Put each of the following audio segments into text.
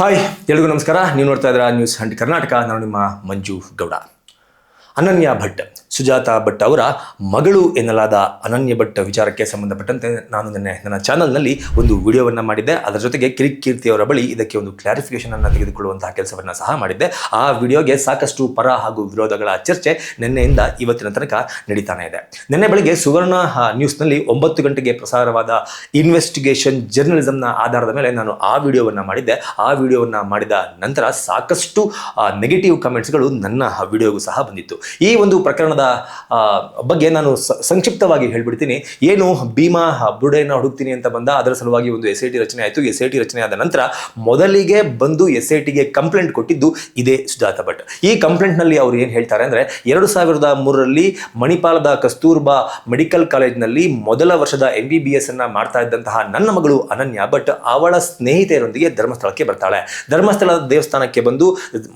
Hi ಎಲ್ರಿಗೂ ನಮಸ್ಕಾರ. ನೀವು ನೋಡ್ತಾ ಇದ್ದೀರಾ ನ್ಯೂಸ್ ಹಂಟ್ ಕರ್ನಾಟಕ ನಾನು ನಿಮ್ಮ ಮಂಜು ಗೌಡ. ಅನನ್ಯ ಭಟ್. ಸುಜಾತ ಭಟ್ ಅವರ ಮಗಳು ಎನ್ನಲಾದ ಅನನ್ಯ ಭಟ್ ವಿಚಾರಕ್ಕೆ ಸಂಬಂಧಪಟ್ಟಂತೆ ನಾನು ನಿನ್ನೆ ನನ್ನ ಚಾನಲ್ನಲ್ಲಿ ಒಂದು ವಿಡಿಯೋವನ್ನು ಮಾಡಿದ್ದೆ. ಅದರ ಜೊತೆಗೆ ಕಿರಿಕ್ ಕೀರ್ತಿ ಅವರ ಬಳಿ ಇದಕ್ಕೆ ಒಂದು ಕ್ಲಾರಿಫಿಕೇಶನ್ ಅನ್ನು ತೆಗೆದುಕೊಳ್ಳುವಂತಹ ಕೆಲಸವನ್ನು ಸಹ ಮಾಡಿದ್ದೆ. ಆ ವಿಡಿಯೋಗೆ ಸಾಕಷ್ಟು ಪರ ಹಾಗೂ ವಿರೋಧಗಳ ಚರ್ಚೆ ನಿನ್ನೆಯಿಂದ ಇವತ್ತಿನ ತನಕ ನಡೀತಾನೆ ಇದೆ. ನಿನ್ನೆ ಬೆಳಗ್ಗೆ ಸುವರ್ಣ ನ್ಯೂಸ್ನಲ್ಲಿ ಒಂಬತ್ತು ಗಂಟೆಗೆ ಪ್ರಸಾರವಾದ ಇನ್ವೆಸ್ಟಿಗೇಷನ್ ಜರ್ನಲಿಸಮ್ನ ಆಧಾರದ ಮೇಲೆ ನಾನು ಆ ವಿಡಿಯೋವನ್ನು ಮಾಡಿದ್ದೆ. ಆ ವಿಡಿಯೋವನ್ನು ಮಾಡಿದ ನಂತರ ಸಾಕಷ್ಟು ನೆಗೆಟಿವ್ ಕಮೆಂಟ್ಸ್ಗಳು ನನ್ನ ವಿಡಿಯೋಗೂ ಸಹ ಬಂದಿತ್ತು. ಈ ಒಂದು ಪ್ರಕರಣದ ಆ, ಬಗ್ಗೆ ನಾನು ಸಂಕ್ಷಿಪ್ತವಾಗಿ ಹೇಳ್ಬಿಡ್ತೀನಿ. ಏನು ಭೀಮಾ ಬುರುಡೆಯನ್ನು ಹುಡುಕ್ತೀನಿ ಅಂತ ಬಂದ ಅದರ ಸಲುವಾಗಿ ಒಂದು ಎಸ್ ಐ ಟಿ ರಚನೆ ಆಯಿತು. ಎಸ್ ಐ ಟಿ ರಚನೆ ಆದ ನಂತರ ಮೊದಲಿಗೆ ಬಂದು ಎಸ್ ಐ ಟಿಗೆ ಕಂಪ್ಲೇಂಟ್ ಕೊಟ್ಟಿದ್ದು ಇದೇ ಸುಜಾತ ಭಟ್. ಈ ಕಂಪ್ಲೇಂಟ್ನಲ್ಲಿ ಅವರು ಏನು ಹೇಳ್ತಾರೆ ಅಂದರೆ ಎರಡು ಸಾವಿರದ ಮೂರರಲ್ಲಿ ಮಣಿಪಾಲದ ಕಸ್ತೂರ್ಬಾ ಮೆಡಿಕಲ್ ಕಾಲೇಜ್ನಲ್ಲಿ ಮೊದಲ ವರ್ಷದ ಎಂ ಬಿ ಬಿ ಎಸ್ ಅನ್ನ ಮಾಡ್ತಾ ಇದ್ದಂತಹ ನನ್ನ ಮಗಳು ಅನನ್ಯ ಭಟ್ ಅವಳ ಸ್ನೇಹಿತೆಯರೊಂದಿಗೆ ಧರ್ಮಸ್ಥಳಕ್ಕೆ ಬರ್ತಾಳೆ. ಧರ್ಮಸ್ಥಳದ ದೇವಸ್ಥಾನಕ್ಕೆ ಬಂದು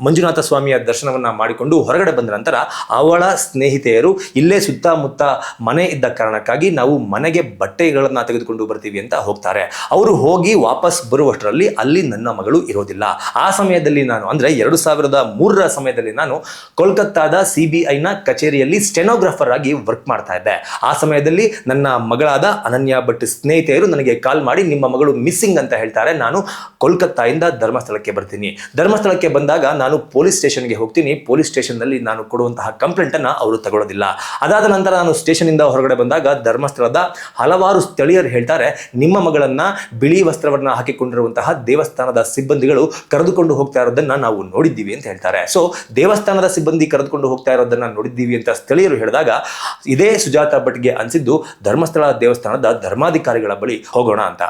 ಮಂಜುನಾಥ ಸ್ವಾಮಿಯ ದರ್ಶನವನ್ನು ಮಾಡಿಕೊಂಡು ಹೊರಗಡೆ ಬಂದ ನಂತರ ಅವಳ ಸ್ನೇಹಿತೆಯರು ಇಲ್ಲೇ ಸುತ್ತಮುತ್ತ ಮನೆ ಇದ್ದ ಕಾರಣಕ್ಕಾಗಿ ನಾವು ಮನೆಗೆ ಬಟ್ಟೆಗಳನ್ನು ತೆಗೆದುಕೊಂಡು ಬರ್ತೀವಿ ಅಂತ ಹೋಗ್ತಾರೆ. ಅವರು ಹೋಗಿ ವಾಪಸ್ ಬರುವಷ್ಟರಲ್ಲಿ ಅಲ್ಲಿ ನನ್ನ ಮಗಳು ಇರೋದಿಲ್ಲ. ಆ ಸಮಯದಲ್ಲಿ ನಾನು, ಅಂದರೆ ಎರಡು ಸಾವಿರದ ಮೂರರ ಸಮಯದಲ್ಲಿ ನಾನು ಕೋಲ್ಕತ್ತಾದ ಸಿ ಬಿ ಐನ ಕಚೇರಿಯಲ್ಲಿ ಸ್ಟೆನೋಗ್ರಾಫರ್ ಆಗಿ ವರ್ಕ್ ಮಾಡ್ತಾ ಇದ್ದೆ. ಆ ಸಮಯದಲ್ಲಿ ನನ್ನ ಮಗಳಾದ ಅನನ್ಯ ಭಟ್ ಸ್ನೇಹಿತೆಯರು ನನಗೆ ಕಾಲ್ ಮಾಡಿ, ನಿಮ್ಮ ಮಗಳು ಮಿಸ್ಸಿಂಗ್ ಅಂತ ಹೇಳ್ತಾರೆ, ನಾನು ಕೋಲ್ಕತ್ತಾಯಿಂದ ಧರ್ಮಸ್ಥಳಕ್ಕೆ ಬರ್ತೀನಿ. ಧರ್ಮಸ್ಥಳಕ್ಕೆ ಬಂದಾಗ ನಾನು ಪೊಲೀಸ್ ಸ್ಟೇಷನ್ಗೆ ಹೋಗ್ತೀನಿ. ಪೊಲೀಸ್ ಸ್ಟೇಷನ್ನಲ್ಲಿ ನಾನು ಕೊಡುವಂತಹ ಕಂಪ್ಲೇಂಟನ್ನು ಅವರು ತಗೊಳ್ಳೋದಿಲ್ಲ. ಅದಾದ ನಂತರ ನಾನು ಸ್ಟೇಷನ್ ಇಂದ ಹೊರಗಡೆ ಬಂದಾಗ ಧರ್ಮಸ್ಥಳದ ಹಲವಾರು ಸ್ಥಳೀಯರು ಹೇಳ್ತಾರೆ, ನಿಮ್ಮ ಮಗಳನ್ನ ಬಿಳಿ ವಸ್ತ್ರವನ್ನ ಹಾಕಿಕೊಂಡಿರುವಂತಹ ದೇವಸ್ಥಾನದ ಸಿಬ್ಬಂದಿಗಳು ಕರೆದುಕೊಂಡು ಹೋಗ್ತಾ ಇರೋದನ್ನ ನಾವು ನೋಡಿದ್ದೀವಿ ಅಂತ ಹೇಳ್ತಾರೆ. ಸೊ ದೇವಸ್ಥಾನದ ಸಿಬ್ಬಂದಿ ಕರೆದುಕೊಂಡು ಹೋಗ್ತಾ ಇರೋದನ್ನ ನೋಡಿದ್ದೀವಿ ಅಂತ ಸ್ಥಳೀಯರು ಹೇಳಿದಾಗ, ಇದೇ ಸುಜಾತ ಭಟ್ಗೆ ಅನ್ಸಿದ್ದು ಧರ್ಮಸ್ಥಳ ದೇವಸ್ಥಾನದ ಧರ್ಮಾಧಿಕಾರಿಗಳ ಬಳಿ ಹೋಗೋಣ ಅಂತ.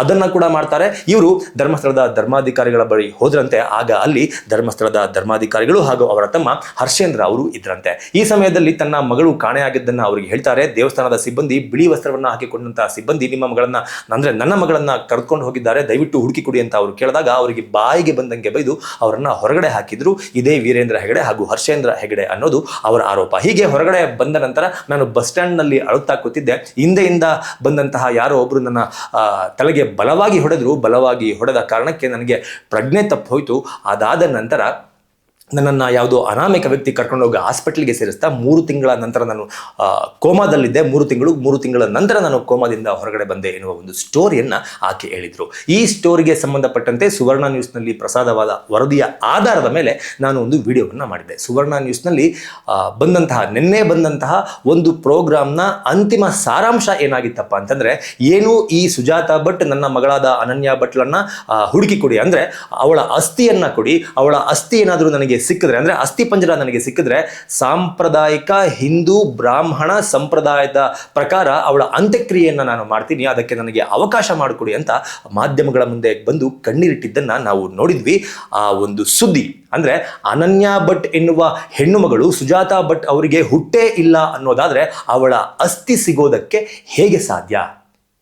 ಅದನ್ನ ಕೂಡ ಮಾಡ್ತಾರೆ. ಇವರು ಧರ್ಮಸ್ಥಳದ ಧರ್ಮಾಧಿಕಾರಿಗಳ ಬಳಿ ಹೋದ್ರಂತೆ, ಆಗ ಅಲ್ಲಿ ಧರ್ಮಸ್ಥಳದ ಧರ್ಮಾಧಿಕಾರಿಗಳು ಹಾಗೂ ಅವರ ತಮ್ಮ ಹರ್ಷೇಂದ್ರ ಅವರು ಇದ್ರಂತೆ. ಈ ಸಮಯದಲ್ಲಿ ತನ್ನ ಮಗಳು ಕಾಣೆಯಾಗಿದ್ದನ್ನು ಅವರಿಗೆ ಹೇಳ್ತಾರೆ. ದೇವಸ್ಥಾನದ ಸಿಬ್ಬಂದಿ ಬಿಳಿ ವಸ್ತ್ರವನ್ನು ಹಾಕಿಕೊಂಡಂತಹ ಸಿಬ್ಬಂದಿ ನಿಮ್ಮ ಮಗಳನ್ನ, ಅಂದ್ರೆ ನನ್ನ ಮಗಳನ್ನ ಕರೆದುಕೊಂಡು ಹೋಗಿದ್ದಾರೆ, ದಯವಿಟ್ಟು ಹುಡುಕಿ ಕೊಡಿ ಅಂತ ಅವರು ಕೇಳಿದಾಗ ಅವರಿಗೆ ಬಾಯಿಗೆ ಬಂದಂಗೆ ಬೈದು ಅವರನ್ನ ಹೊರಗಡೆ ಹಾಕಿದ್ರು. ಇದೇ ವೀರೇಂದ್ರ ಹೆಗಡೆ ಹಾಗೂ ಹರ್ಷೇಂದ್ರ ಹೆಗಡೆ ಅನ್ನೋದು ಅವರ ಆರೋಪ. ಹೀಗೆ ಹೊರಗಡೆ ಬಂದ ನಂತರ ನಾನು ಬಸ್ ಸ್ಟ್ಯಾಂಡ್ನಲ್ಲಿ ಅಳುತ್ತಾ ಕೂತಿದ್ದೆ. ಹಿಂದೆಯಿಂದ ಬಂದಂತಹ ಯಾರೋ ಒಬ್ಬರು ನನ್ನ ತಲೆಗೆ ಬಲವಾಗಿ ಹೊಡೆದ್ರು. ಬಲವಾಗಿ ಹೊಡೆದ ಕಾರಣಕ್ಕೆ ನನಗೆ ಪ್ರಜ್ಞೆ ತಪ್ಪು ಹೋಯಿತು. ಅದಾದ ನಂತರ ನನ್ನನ್ನು ಯಾವುದೋ ಅನಾಮಿಕ ವ್ಯಕ್ತಿ ಕರ್ಕೊಂಡೋಗಿ ಹಾಸ್ಪಿಟ್ಲಿಗೆ ಸೇರಿಸ್ತಾ ಮೂರು ತಿಂಗಳ ನಂತರ ನಾನು ಕೋಮಾದಲ್ಲಿದ್ದೆ. ಮೂರು ತಿಂಗಳು, ಮೂರು ತಿಂಗಳ ನಂತರ ನಾನು ಕೋಮಾದಿಂದ ಹೊರಗಡೆ ಬಂದೆ ಎನ್ನುವ ಒಂದು ಸ್ಟೋರಿಯನ್ನು ಆಕೆ ಹೇಳಿದರು. ಈ ಸ್ಟೋರಿಗೆ ಸಂಬಂಧಪಟ್ಟಂತೆ ಸುವರ್ಣ ನ್ಯೂಸ್ನಲ್ಲಿ ಪ್ರಸಾದವಾದ ವರದಿಯ ಆಧಾರದ ಮೇಲೆ ನಾನು ಒಂದು ವಿಡಿಯೋವನ್ನು ಮಾಡಿದ್ದೆ ಸುವರ್ಣ ನ್ಯೂಸ್ನಲ್ಲಿ ಬಂದಂತಹ, ನಿನ್ನೆ ಬಂದಂತಹ ಒಂದು ಪ್ರೋಗ್ರಾಮ್ನ ಅಂತಿಮ ಸಾರಾಂಶ ಏನಾಗಿತ್ತಪ್ಪ ಅಂತಂದರೆ, ಏನು ಈ ಸುಜಾತ ಭಟ್ ನನ್ನ ಮಗಳಾದ ಅನನ್ಯ ಭಟ್ಲನ್ನು ಹುಡುಕಿ ಕೊಡಿ. ಅಂದರೆ ಅವಳ ಅಸ್ಥಿಯನ್ನು ಕೊಡಿ. ಅವಳ ಅಸ್ಥಿ ಏನಾದರೂ ನನಗೆ ಸಿಕ್ಕಿದ್ರೆ, ಅಂದರೆ ಅಸ್ಥಿಪಂಜರ ನನಗೆ ಸಿಕ್ಕಿದ್ರೆ ಸಾಂಪ್ರದಾಯಿಕ ಹಿಂದೂ ಬ್ರಾಹ್ಮಣ ಸಂಪ್ರದಾಯದ ಪ್ರಕಾರ ಅವಳ ಅಂತ್ಯಕ್ರಿಯೆಯನ್ನು ನಾನು ಮಾಡ್ತೀನಿ, ಅದಕ್ಕೆ ನನಗೆ ಅವಕಾಶ ಮಾಡಿಕೊಡಿ ಅಂತ ಮಾಧ್ಯಮಗಳ ಮುಂದೆ ಬಂದು ಕಣ್ಣೀರಿಟ್ಟಿದ್ದನ್ನು ನಾವು ನೋಡಿದ್ವಿ. ಆ ಒಂದು ಸುದ್ದಿ, ಅಂದರೆ ಅನನ್ಯ ಭಟ್ ಎನ್ನುವ ಹೆಣ್ಣು ಮಗಳು ಸುಜಾತ ಭಟ್ ಅವರಿಗೆ ಹುಟ್ಟೇ ಇಲ್ಲ ಅನ್ನೋದಾದರೆ ಅವಳ ಅಸ್ಥಿ ಸಿಗೋದಕ್ಕೆ ಹೇಗೆ ಸಾಧ್ಯ?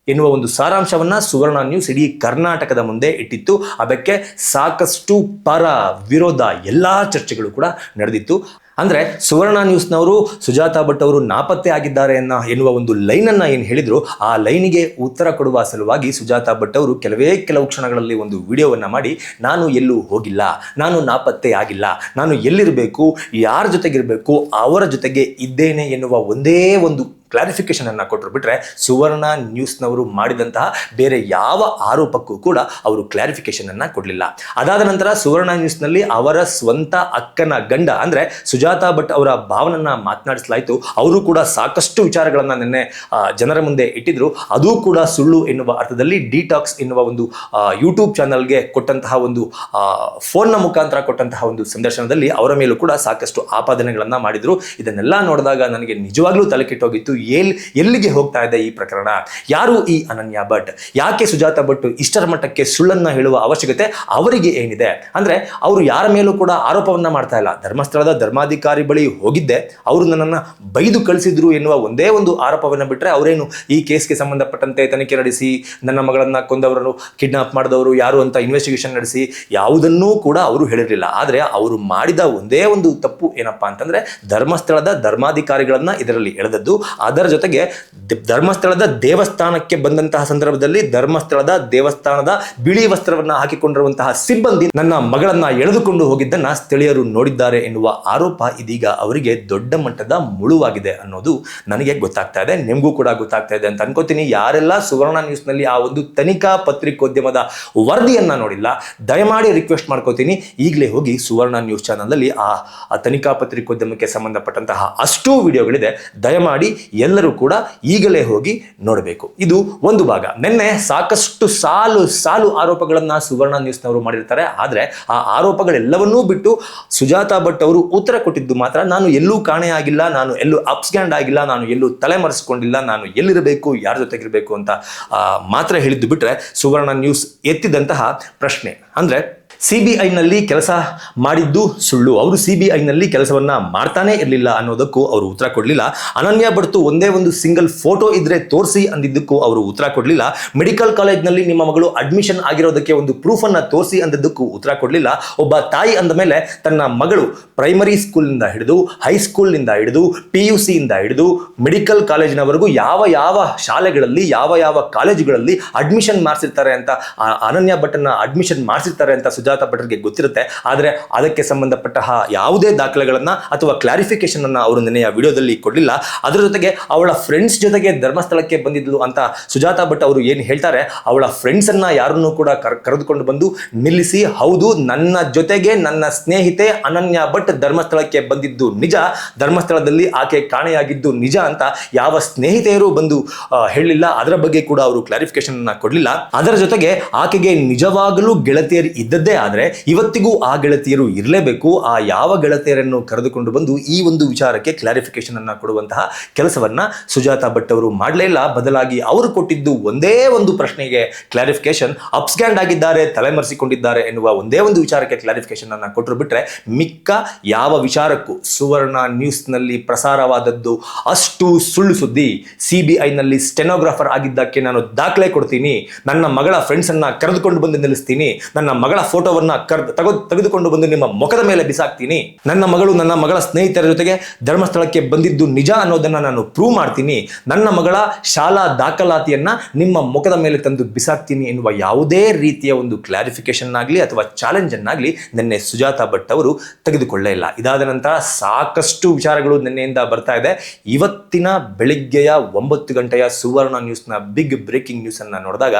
ಎನ್ನುವ ಒಂದು ಸಾರಾಂಶವನ್ನ ಸುವರ್ಣ ನ್ಯೂಸ್ ಇಡೀ ಕರ್ನಾಟಕದ ಮುಂದೆ ಇಟ್ಟಿತ್ತು. ಅದಕ್ಕೆ ಸಾಕಷ್ಟು ಪರ ವಿರೋಧ ಎಲ್ಲಾ ಚರ್ಚೆಗಳು ಕೂಡ ನಡೆದಿತ್ತು. ಅಂದ್ರೆ ಸುವರ್ಣ ನ್ಯೂಸ್ನವರು ಸುಜಾತಾ ಭಟ್ ಅವರು ನಾಪತ್ತೆ ಆಗಿದ್ದಾರೆ ಅನ್ನ ಎನ್ನುವ ಒಂದು ಲೈನನ್ನು ಏನು ಹೇಳಿದ್ರು, ಆ ಲೈನಿಗೆ ಉತ್ತರ ಕೊಡುವ ಸಲುವಾಗಿ ಸುಜಾತಾ ಭಟ್ ಅವರು ಕೆಲವೇ ಕೆಲವು ಕ್ಷಣಗಳಲ್ಲಿ ಒಂದು ವಿಡಿಯೋವನ್ನ ಮಾಡಿ, ನಾನು ಎಲ್ಲೂ ಹೋಗಿಲ್ಲ, ನಾನು ನಾಪತ್ತೆ ಆಗಿಲ್ಲ, ನಾನು ಎಲ್ಲಿರಬೇಕು, ಯಾರ ಜೊತೆಗಿರಬೇಕು, ಅವರ ಜೊತೆಗೆ ಇದ್ದೇನೆ ಎನ್ನುವ ಒಂದೇ ಒಂದು ಕ್ಲಾರಿಫಿಕೇಶನ್ ಅನ್ನ ಕೊಟ್ಟರು ಬಿಟ್ರೆ ಸುವರ್ಣ ನ್ಯೂಸ್ನವರು ಮಾಡಿದಂತಹ ಬೇರೆ ಯಾವ ಆರೋಪಕ್ಕೂ ಕೂಡ ಅವರು ಕ್ಲಾರಿಫಿಕೇಶನ್ ಅನ್ನ ಕೊಡಲಿಲ್ಲ. ಅದಾದ ನಂತರ ಸುವರ್ಣ ನ್ಯೂಸ್ನಲ್ಲಿ ಅವರ ಸ್ವಂತ ಅಕ್ಕನ ಗಂಡ ಅಂದ್ರೆ ಸುಜಾತಾ ಭಟ್ ಅವರ ಭಾವನನ್ನ ಮಾತನಾಡಿಸಲಾಯಿತು. ಅವರು ಕೂಡ ಸಾಕಷ್ಟು ವಿಚಾರಗಳನ್ನ ನಿನ್ನೆ ಜನರ ಮುಂದೆ ಇಟ್ಟಿದ್ರು. ಅದು ಕೂಡ ಸುಳ್ಳು ಎನ್ನುವ ಅರ್ಥದಲ್ಲಿ ಡಿಟಾಕ್ಸ್ ಎನ್ನುವ ಒಂದು ಯೂಟ್ಯೂಬ್ ಚಾನಲ್ಗೆ ಕೊಟ್ಟಂತಹ ಒಂದು ಫೋನ್ನ ಮುಖಾಂತರ ಕೊಟ್ಟಂತಹ ಒಂದು ಸಂದರ್ಶನದಲ್ಲಿ ಅವರ ಮೇಲೂ ಕೂಡ ಸಾಕಷ್ಟು ಆಪಾದನೆಗಳನ್ನ ಮಾಡಿದ್ರು. ಇದನ್ನೆಲ್ಲ ನೋಡಿದಾಗ ನನಗೆ ನಿಜವಾಗ್ಲೂ ತಲೆ ಕೆಟ್ಟೋಗಿತ್ತು. ಎಲ್, ಎಲ್ಲಿಗೆ ಹೋಗ್ತಾ ಇದೆ ಈ ಪ್ರಕರಣ? ಯಾರು ಈ ಅನನ್ಯ ಭಟ್? ಯಾಕೆ ಸುಜಾತ ಭಟ್ ಇಷ್ಟರ ಮಟ್ಟಕ್ಕೆ ಸುಳ್ಳನ್ನು ಹೇಳುವ ಅವಶ್ಯಕತೆ ಅವರಿಗೆ ಏನಿದೆ? ಅಂದರೆ ಅವರು ಯಾರ ಮೇಲೂ ಕೂಡ ಆರೋಪವನ್ನ ಮಾಡ್ತಾ ಇಲ್ಲ. ಧರ್ಮಸ್ಥಳದ ಧರ್ಮಾಧಿಕಾರಿ ಬಳಿ ಹೋಗಿದ್ದೆ. ಅವರು ನನ್ನನ್ನು ಬೈದು ಕಳಿಸಿದ್ರು ಎನ್ನುವ ಒಂದೇ ಒಂದು ಆರೋಪವನ್ನು ಬಿಟ್ಟರೆ ಅವರೇನು ಈ ಕೇಸ್ಗೆ ಸಂಬಂಧಪಟ್ಟಂತೆ ತನಿಖೆ ನಡೆಸಿ, ನನ್ನ ಮಗಳನ್ನು ಕೊಂದವರನ್ನು ಕಿಡ್ನಾಪ್ ಮಾಡಿದವರು ಯಾರು ಅಂತ ಇನ್ವೆಸ್ಟಿಗೇಷನ್ ನಡೆಸಿ ಯಾವುದನ್ನೂ ಕೂಡ ಅವರು ಹೇಳಿರಲಿಲ್ಲ. ಆದರೆ ಅವರು ಮಾಡಿದ ಒಂದೇ ಒಂದು ತಪ್ಪು ಏನಪ್ಪಾ ಅಂತಂದರೆ ಧರ್ಮಸ್ಥಳದ ಧರ್ಮಾಧಿಕಾರಿಗಳನ್ನ ಇದರಲ್ಲಿ ಎಳೆದದ್ದು ಅದರ ಜೊತೆಗೆ ಧರ್ಮಸ್ಥಳದ ದೇವಸ್ಥಾನಕ್ಕೆ ಬಂದಂತಹ ಸಂದರ್ಭದಲ್ಲಿ ಧರ್ಮಸ್ಥಳದ ದೇವಸ್ಥಾನದ ಬಿಳಿ ವಸ್ತ್ರವನ್ನು ಹಾಕಿಕೊಂಡಿರುವಂತಹ ಸಿಬ್ಬಂದಿ ನನ್ನ ಮಗಳನ್ನ ಎಳೆದುಕೊಂಡು ಹೋಗಿದ್ದನ್ನ ಸ್ಥಳೀಯರು ನೋಡಿದ್ದಾರೆ ಎನ್ನುವ ಆರೋಪ ಇದೀಗ ಅವರಿಗೆ ದೊಡ್ಡ ಮಟ್ಟದ ಮುಳುವಾಗಿದೆ ಅನ್ನೋದು ನನಗೆ ಗೊತ್ತಾಗ್ತಾ ಇದೆ. ನಿಮಗೂ ಕೂಡ ಗೊತ್ತಾಗ್ತಾ ಇದೆ ಅಂತ ಅನ್ಕೋತೀನಿ. ಯಾರೆಲ್ಲ ಸುವರ್ಣ ನ್ಯೂಸ್ನಲ್ಲಿ ಆ ಒಂದು ತನಿಖಾ ಪತ್ರಿಕೋದ್ಯಮದ ವರದಿಯನ್ನ ನೋಡಿಲ್ಲ, ದಯಮಾಡಿ ರಿಕ್ವೆಸ್ಟ್ ಮಾಡ್ಕೋತೀನಿ. ಈಗಲೇ ಹೋಗಿ ಸುವರ್ಣ ನ್ಯೂಸ್ ಚಾನಲ್ನಲ್ಲಿ ಆ ತನಿಖಾ ಪತ್ರಿಕೋದ್ಯಮಕ್ಕೆ ಸಂಬಂಧಪಟ್ಟಂತಹ ಅಷ್ಟೂ ವಿಡಿಯೋಗಳಿದೆ. ದಯಮಾಡಿ ಎಲ್ಲರೂ ಕೂಡ ಈಗಲೇ ಹೋಗಿ ನೋಡಬೇಕು. ಇದು ಒಂದು ಭಾಗ. ನಿನ್ನೆ ಸಾಕಷ್ಟು ಸಾಲು ಸಾಲು ಆರೋಪಗಳನ್ನು ಸುವರ್ಣ ನ್ಯೂಸ್ನವರು ಮಾಡಿರ್ತಾರೆ. ಆದರೆ ಆ ಆರೋಪಗಳೆಲ್ಲವನ್ನೂ ಬಿಟ್ಟು ಸುಜಾತಾ ಭಟ್ ಅವರು ಉತ್ತರ ಕೊಟ್ಟಿದ್ದು ಮಾತ್ರ ನಾನು ಎಲ್ಲೂ ಕಾಣೆಯಾಗಿಲ್ಲ ನಾನು ಎಲ್ಲೂ ಅಪ್ಸ್ಕ್ಯಾಂಡ್ ಆಗಿಲ್ಲ, ನಾನು ಎಲ್ಲೂ ತಲೆಮರೆಸ್ಕೊಂಡಿಲ್ಲ, ನಾನು ಎಲ್ಲಿರಬೇಕು, ಯಾರ ಜೊತೆಗಿರಬೇಕು ಅಂತ ಮಾತ್ರ ಹೇಳಿದ್ದು ಬಿಟ್ಟರೆ ಸುವರ್ಣ ನ್ಯೂಸ್ ಎತ್ತಿದಂತಹ ಪ್ರಶ್ನೆ. ಅಂದ್ರೆ ಸಿ ಬಿ ಐನಲ್ಲಿ ಕೆಲಸ ಮಾಡಿದ್ದು ಸುಳ್ಳು. ಅವರು ಸಿ ಬಿ ಐನಲ್ಲಿ ಕೆಲಸವನ್ನ ಮಾಡ್ತಾನೆ ಇರಲಿಲ್ಲ ಅನ್ನೋದಕ್ಕೂ ಅವರು ಉತ್ತರ ಕೊಡಲಿಲ್ಲ. ಅನನ್ಯ ಬಡ್ತು ಒಂದೇ ಒಂದು ಸಿಂಗಲ್ ಫೋಟೋ ಇದ್ರೆ ತೋರಿಸಿ ಅಂದಿದ್ದಕ್ಕೂ ಅವರು ಉತ್ತರ ಕೊಡಲಿಲ್ಲ. ಮೆಡಿಕಲ್ ಕಾಲೇಜ್ನಲ್ಲಿ ನಿಮ್ಮ ಮಗಳು ಅಡ್ಮಿಷನ್ ಆಗಿರೋದಕ್ಕೆ ಒಂದು ಪ್ರೂಫ್ ಅನ್ನ ತೋರಿಸಿ ಅಂದಿದ್ದಕ್ಕೂ ಉತ್ತರ ಕೊಡಲಿಲ್ಲ. ಒಬ್ಬ ತಾಯಿ ಅಂದ ಮೇಲೆ ತನ್ನ ಮಗಳು ಪ್ರೈಮರಿ ಸ್ಕೂಲ್ನಿಂದ ಹಿಡಿದು, ಹೈಸ್ಕೂಲ್ನಿಂದ ಹಿಡಿದು, ಪಿ ಯು ಸಿಯಿಂದ ಹಿಡಿದು, ಮೆಡಿಕಲ್ ಕಾಲೇಜಿನವರೆಗೂ ಯಾವ ಯಾವ ಶಾಲೆಗಳಲ್ಲಿ, ಯಾವ ಯಾವ ಕಾಲೇಜುಗಳಲ್ಲಿ ಅಡ್ಮಿಷನ್ ಮಾಡಿಸಿರ್ತಾರೆ ಅಂತ ಅನನ್ಯ ಭಟ್ನ ಅಡ್ಮಿಷನ್ ಮಾಡಿಸಿರ್ತಾರೆ ಅಂತ ಸುಜಾತ ಭಟ್ರಿಗೆ ಗೊತ್ತಿರುತ್ತೆ. ಆದರೆ ಅದಕ್ಕೆ ಸಂಬಂಧಪಟ್ಟ ಯಾವುದೇ ದಾಖಲೆಗಳನ್ನು ಅಥವಾ ಕ್ಲಾರಿಫಿಕೇಶನ್ ಅನ್ನು ಅವರು ನಿನ್ನೆಯ ವಿಡಿಯೋದಲ್ಲಿ ಕೊಡಲಿಲ್ಲ. ಅದರ ಜೊತೆಗೆ ಅವಳ ಫ್ರೆಂಡ್ಸ್ ಜೊತೆಗೆ ಧರ್ಮಸ್ಥಳಕ್ಕೆ ಬಂದಿದ್ಲು ಅಂತ ಸುಜಾತ ಭಟ್ ಅವರು ಏನು ಹೇಳ್ತಾರೆ, ಅವಳ ಫ್ರೆಂಡ್ಸ್ ಅನ್ನ ಯಾರನ್ನೂ ಕೂಡ ಕರ್- ಕರೆದುಕೊಂಡು ಬಂದು ನಿಲ್ಲಿಸಿ, ಹೌದು, ನನ್ನ ಜೊತೆಗೆ ನನ್ನ ಸ್ನೇಹಿತೆ ಅನನ್ಯ ಭಟ್ ಧರ್ಮಸ್ಥಳಕ್ಕೆ ಬಂದಿದ್ದು ನಿಜ, ಧರ್ಮಸ್ಥಳದಲ್ಲಿ ಆಕೆ ಕಾಣೆಯಾಗಿದ್ದು ನಿಜ ಅಂತ ಯಾವ ಸ್ನೇಹಿತೆಯರು ಬಂದು ಹೇಳಿಲ್ಲ ಅದರ ಬಗ್ಗೆ ಕೂಡ ಅವರು ಕ್ಲಾರಿಫಿಕೇಶನ್ ಅನ್ನ ಕೊಡಲಿಲ್ಲ. ಅದರ ಜೊತೆಗೆ ಆಕೆಗೆ ನಿಜವಾಗಲೂ ಗೆಳತಿಯರು ಇದ್ದದ್ದೇ ಆದರೆ ಇವತ್ತಿಗೂ ಆ ಗೆಳತಿಯರು ಇರಲೇಬೇಕು, ಆ ಯಾವ ಗೆಳತಿಯರನ್ನು ಕರೆದುಕೊಂಡು ಬಂದು ಈ ಒಂದು ವಿಚಾರಕ್ಕೆ ಕ್ಲಾರಿಫಿಕೇಶನ್ ಅನ್ನು ಕೊಡುವಂತಹ ಕೆಲಸವನ್ನ ಸುಜಾತ ಭಟ್ ಅವರು ಮಾಡಲೇ ಇಲ್ಲ. ಬದಲಾಗಿ ಅವರು ಕೊಟ್ಟಿದ್ದು ಒಂದೇ ಒಂದು ಪ್ರಶ್ನೆಗೆ ಕ್ಲಾರಿಫಿಕೇಶನ್ ಅಪ್ಸ್ಕ್ಯಾಂಡ್ ಆಗಿದ್ದಾರೆ, ತಲೆಮರೆಸಿಕೊಂಡಿದ್ದಾರೆ ಎನ್ನುವ ಒಂದೇ ಒಂದು ವಿಚಾರಕ್ಕೆ ಕ್ಲಾರಿಫಿಕೇಶನ್ ಅನ್ನು ಕೊಟ್ಟರು ಬಿಟ್ಟರೆ ಮಿಕ್ಕ ಯಾವ ವಿಚಾರಕ್ಕೂ ಸುವರ್ಣ ನ್ಯೂಸ್ನಲ್ಲಿ ಪ್ರಸಾರವಾದದ್ದು ಅಷ್ಟು ಸುಳ್ಳು ಸುದ್ದಿ. ಸಿ ಬಿ ಸ್ಟೆನೋಗ್ರಾಫರ್ ಆಗಿದ್ದಕ್ಕೆ ನಾನು ದಾಖಲೆ ಕೊಡ್ತೀನಿ. ನನ್ನ ಮಗಳ ಫ್ರೆಂಡ್ಸ್ ಅನ್ನ ಕರೆದುಕೊಂಡು ಬಂದು ನಿಲ್ಲಿಸ್ತೀನಿ. ನನ್ನ ಮಗಳ ಫೋಟೋವನ್ನ ಕರೆದು ತಗೋ ತೆಗೆದುಕೊಂಡು ಬಂದು ನಿಮ್ಮ ಮುಖದ ಮೇಲೆ ಬಿಸಾಕ್ತೀನಿ. ನನ್ನ ಮಗಳು ನನ್ನ ಮಗಳ ಸ್ನೇಹಿತರ ಜೊತೆಗೆ ಧರ್ಮಸ್ಥಳಕ್ಕೆ ಬಂದಿದ್ದು ನಿಜ ಅನ್ನೋದನ್ನ ನಾನು ಪ್ರೂವ್ ಮಾಡ್ತೀನಿ. ನನ್ನ ಮಗಳ ಶಾಲಾ ದಾಖಲಾತಿಯನ್ನ ನಿಮ್ಮ ಮುಖದ ಮೇಲೆ ತಂದು ಬಿಸಾಕ್ತೀನಿ ಎನ್ನುವ ಯಾವುದೇ ರೀತಿಯ ಒಂದು ಕ್ಲಾರಿಫಿಕೇಶನ್ ಆಗಲಿ ಅಥವಾ ಚಾಲೆಂಜ್ ಅನ್ನಾಗಲಿ ನಿನ್ನೆ ಸುಜಾತ ಭಟ್ ಅವರು ತೆಗೆದುಕೊಳ್ಳೇ ಇಲ್ಲ. ಇದಾದ ನಂತರ ಸಾಕಷ್ಟು ವಿಚಾರಗಳು ನಿನ್ನೆಯಿಂದ ಬರ್ತಾ ಇದೆ. ಇವತ್ತಿನ ಬೆಳಿಗ್ಗೆಯ ಒಂಬತ್ತು ಗಂಟೆಯ ಸುವರ್ಣ ನ್ಯೂಸ್ನ ಬಿಗ್ ಬ್ರೇಕಿಂಗ್ ನ್ಯೂಸ್ ಅನ್ನ ನೋಡಿದಾಗ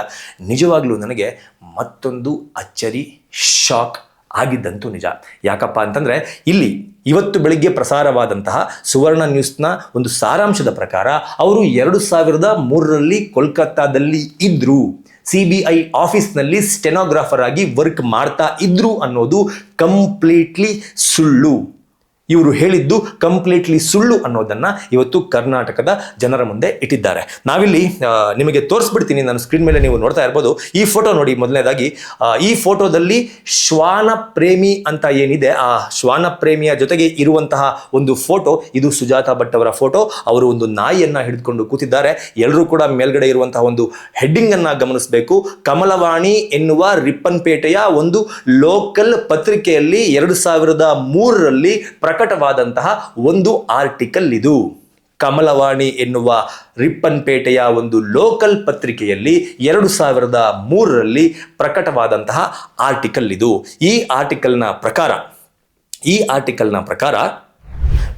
ನಿಜವಾಗ್ಲೂ ನನಗೆ ಮತ್ತೊಂದು ಅಚ್ಚರಿ ಶಾಕ್ ಆಗಿದ್ದಂತೂ ನಿಜ. ಯಾಕಪ್ಪ ಅಂತಂದರೆ ಇಲ್ಲಿ ಇವತ್ತು ಬೆಳಿಗ್ಗೆ ಪ್ರಸಾರವಾದಂತಹ ಸುವರ್ಣ ನ್ಯೂಸ್ನ ಒಂದು ಸಾರಾಂಶದ ಪ್ರಕಾರ ಅವರು ಎರಡು ಸಾವಿರದ ಮೂರರಲ್ಲಿ ಕೋಲ್ಕತ್ತಾದಲ್ಲಿ ಇದ್ದರು ಸಿ ಬಿ ಐ ಆಫೀಸ್ನಲ್ಲಿ ಸ್ಟೆನೋಗ್ರಾಫರ್ ಆಗಿ ವರ್ಕ್ ಮಾಡ್ತಾ ಇದ್ರು ಅನ್ನೋದು ಕಂಪ್ಲೀಟ್ಲಿ ಸುಳ್ಳು. ಇವರು ಹೇಳಿದ್ದು ಕಂಪ್ಲೀಟ್ಲಿ ಸುಳ್ಳು ಅನ್ನೋದನ್ನ ಇವತ್ತು ಕರ್ನಾಟಕದ ಜನರ ಮುಂದೆ ಇಟ್ಟಿದ್ದಾರೆ. ನಾವಿಲ್ಲಿ ನಿಮಗೆ ತೋರಿಸ್ಬಿಡ್ತೀನಿ, ನಾನು ಸ್ಕ್ರೀನ್ ಮೇಲೆ ನೀವು ನೋಡ್ತಾ ಇರ್ಬೋದು. ಈ ಫೋಟೋ ನೋಡಿ ಮೊದಲನೇದಾಗಿ ಈ ಫೋಟೋದಲ್ಲಿ ಶ್ವಾನ ಪ್ರೇಮಿ ಅಂತ ಏನಿದೆ, ಆ ಶ್ವಾನ ಪ್ರೇಮಿಯ ಜೊತೆಗೆ ಇರುವಂತಹ ಒಂದು ಫೋಟೋ ಇದು ಸುಜಾತ ಭಟ್ ಅವರ ಫೋಟೋ ಅವರು ಒಂದು ನಾಯಿಯನ್ನ ಹಿಡಿದುಕೊಂಡು ಕೂತಿದ್ದಾರೆ. ಎಲ್ಲರೂ ಕೂಡ ಮೇಲ್ಗಡೆ ಇರುವಂತಹ ಒಂದು ಹೆಡ್ಡಿಂಗ್ ಅನ್ನ ಗಮನಿಸಬೇಕು. ಕಮಲವಾಣಿ ಎನ್ನುವ ರಿಪ್ಪನ್ಪೇಟೆಯ ಒಂದು ಲೋಕಲ್ ಪತ್ರಿಕೆಯಲ್ಲಿ ಎರಡು ಸಾವಿರದ ಮೂರರಲ್ಲಿ ಪ್ರಕಟವಾದಂತಹ ಒಂದು ಆರ್ಟಿಕಲ್ ಇದು. ಕಮಲವಾಣಿ ಎನ್ನುವ ರಿಪ್ಪನ್ಪೇಟೆಯ ಒಂದು ಲೋಕಲ್ ಪತ್ರಿಕೆಯಲ್ಲಿ ಎರಡು ಸಾವಿರದ ಮೂರರಲ್ಲಿ ಪ್ರಕಟವಾದಂತಹ ಆರ್ಟಿಕಲ್ ಇದು. ಈ ಆರ್ಟಿಕಲ್ನ ಪ್ರಕಾರ, ಈ ಆರ್ಟಿಕಲ್ನ ಪ್ರಕಾರ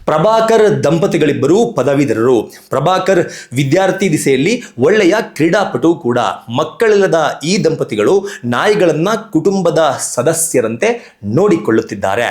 ಪ್ರಭಾಕರ್ ದಂಪತಿಗಳಿಬ್ಬರು ಪದವೀಧರರು. ಪ್ರಭಾಕರ್ ವಿದ್ಯಾರ್ಥಿ ದಿಸೆಯಲ್ಲಿ ಒಳ್ಳೆಯ ಕ್ರೀಡಾಪಟು ಕೂಡ. ಮಕ್ಕಳಿಲ್ಲದ ಈ ದಂಪತಿಗಳು ನಾಯಿಗಳನ್ನು ಕುಟುಂಬದ ಸದಸ್ಯರಂತೆ ನೋಡಿಕೊಳ್ಳುತ್ತಿದ್ದಾರೆ.